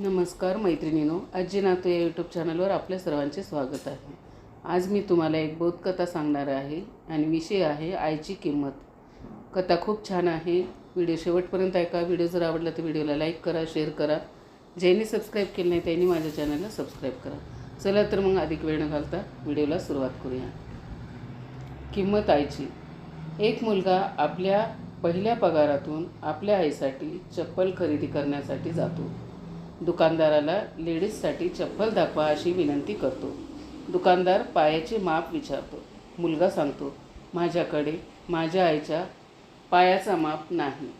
नमस्कार मैत्रिणीनो आजी नातू या यूट्यूब चॅनलवर आपल्या सर्वांचे स्वागत आहे. आज मी तुम्हाला एक बोधकथा सांगणार आहे आणि विषय आहे आईची किंमत. कथा खूप छान आहे. व्हिडिओ शेवटपर्यंत ऐका. व्हिडिओ जर आवडला तर व्हिडिओला लाईक करा शेअर करा. ज्यांनी सबस्क्राईब केलं नाही त्यांनी माझ्या चॅनलला सबस्क्राईब करा. चला तर मग अधिक वेळ न घालता व्हिडिओला सुरुवात करूया. किंमत आईची. एक मुलगा आपल्या पहिल्या पगारातून आपल्या आईसाठी चप्पल खरेदी करण्यासाठी जातो. दुकानदाराला लेडीजसाठी चप्पल दाखवा अशी विनंती करतो. दुकानदार पायाचे माप विचारतो. मुलगा सांगतो माझ्याकडे माझ्या आईच्या पायाचा माप नाही.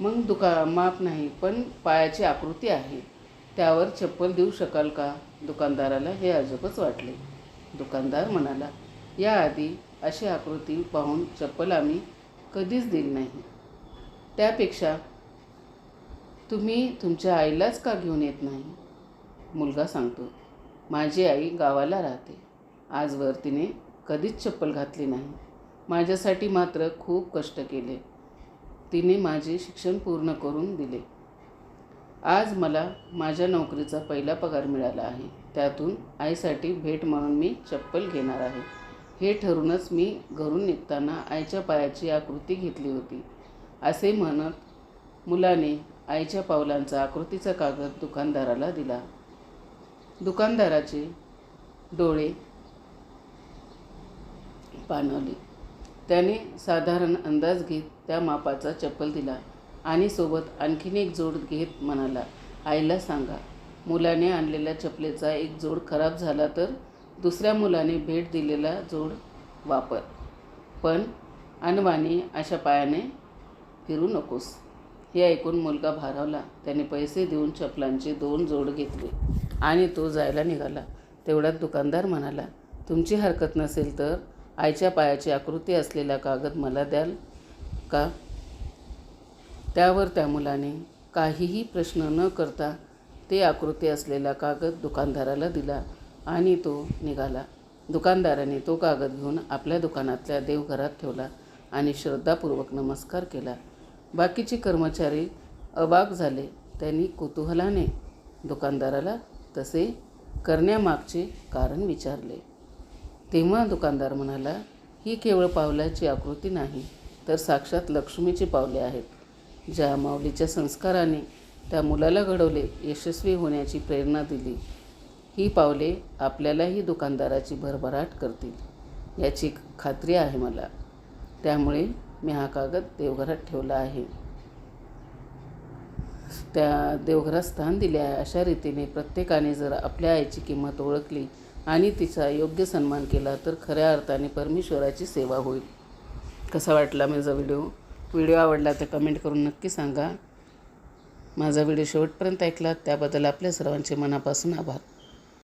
मग दुका माप नाही पण पायाची आकृती आहे. त्यावर चप्पल देऊ शकाल का? दुकानदाराला हे अजबच वाटले. दुकानदार म्हणाला याआधी अशी आकृती पाहून चप्पल आम्ही कधीच दिली नाही. त्यापेक्षा तुम्ही तुमच्या आईलाच का घेऊन येत नाही? मुलगा सांगतो माझी आई गावाला राहते. आजवर तिने कधीच चप्पल घातली नाही. माझ्यासाठी मात्र खूप कष्ट केले. तिने माझे शिक्षण पूर्ण करून दिले. आज मला माझ्या नोकरीचा पहिला पगार मिळाला आहे. त्यातून आईसाठी भेट म्हणून मी चप्पल घेणार आहे. हे ठरूनच मी घरून निघताना आईच्या पायाची आकृती घेतली होती. असे म्हणत मुलाने आईच्या पावलांचा आकृतीचा कागद दुकानदाराला दिला. दुकानदाराचे डोळे पाणवले त्याने साधारण अंदाज घेत त्या मापाचा चप्पल दिला आणि सोबत आणखीन एक जोड घेत म्हणाला आईला सांगा मुलाने आणलेल्या चपलेचा एक जोड खराब झाला तर दुसऱ्या मुलाने भेट दिलेला जोड वापर. पण अनवाणी अशा पायाने फिरू नकोस. हे ऐकून मुलगा भारावला. त्याने पैसे देऊन चपलांचे दोन जोड घेतले आणि तो जायला निघाला. तेवढ्यात दुकानदार म्हणाला तुमची हरकत नसेल तर आईच्या पायाची आकृती असलेला कागद मला द्याल का? त्यावर त्या मुलाने काहीही प्रश्न न करता ते आकृती असलेला कागद दुकानदाराला दिला आणि तो निघाला. दुकानदाराने तो कागद घेऊन आपल्या दुकानातल्या देवघरात ठेवला आणि श्रद्धापूर्वक नमस्कार केला. बाकीचे कर्मचारी अबाक झाले. त्यांनी कुतूहलाने दुकानदाराला तसे करण्यामागचे कारण विचारले. तेव्हा दुकानदार म्हणाला ही केवळ पावलाची आकृती नाही तर साक्षात लक्ष्मीची पावले आहेत. ज्या माऊलीच्या संस्काराने त्या मुलाला घडवले यशस्वी होण्याची प्रेरणा दिली. ही पावले आपल्यालाही दुकानदाराची भरभराट करतील याची खात्री आहे मला. त्यामुळे मी हा कागद देवघरात ठेवला आहे. त्या देवघरात स्थान दिले आहे. अशा रीतीने प्रत्येकाने जर आपल्या आईची किंमत ओळखली आणि तिचा योग्य सन्मान केला तर खऱ्या अर्थाने परमेश्वराची सेवा होईल. कसा वाटला माझा व्हिडिओ? व्हिडिओ आवडला तर कमेंट करून नक्की सांगा. माझा व्हिडिओ शेवटपर्यंत ऐकला त्याबद्दल आपल्या सर्वांचे मनापासून आभार.